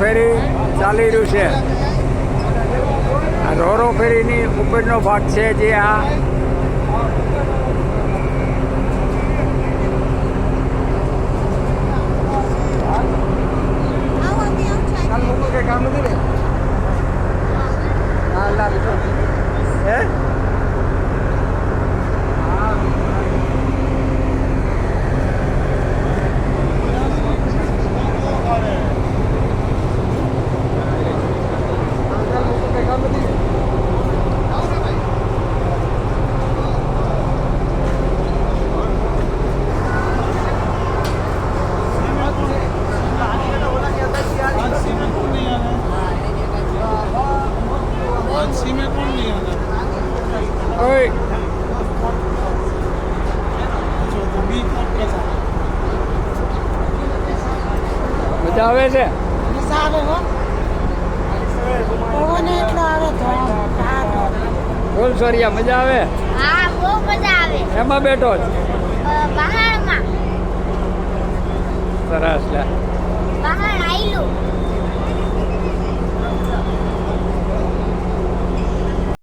ફેરી ચાલી રહ્યું છે. આ રોરો ફેરીની ઉપરનો ભાગ છે જે આ કામ હા હે? हादसे में कौन नहीं आना ઓય जो तो भी आपका था મજા આવે છે મજા આવે હો પવન એટલો આવે ધોમ ધાર. બોલ સોરિયા મજા આવે હા બહુ મજા આવે એમાં બેઠો જ અ, પહાડમાં સરસ લે પહાડ આયલું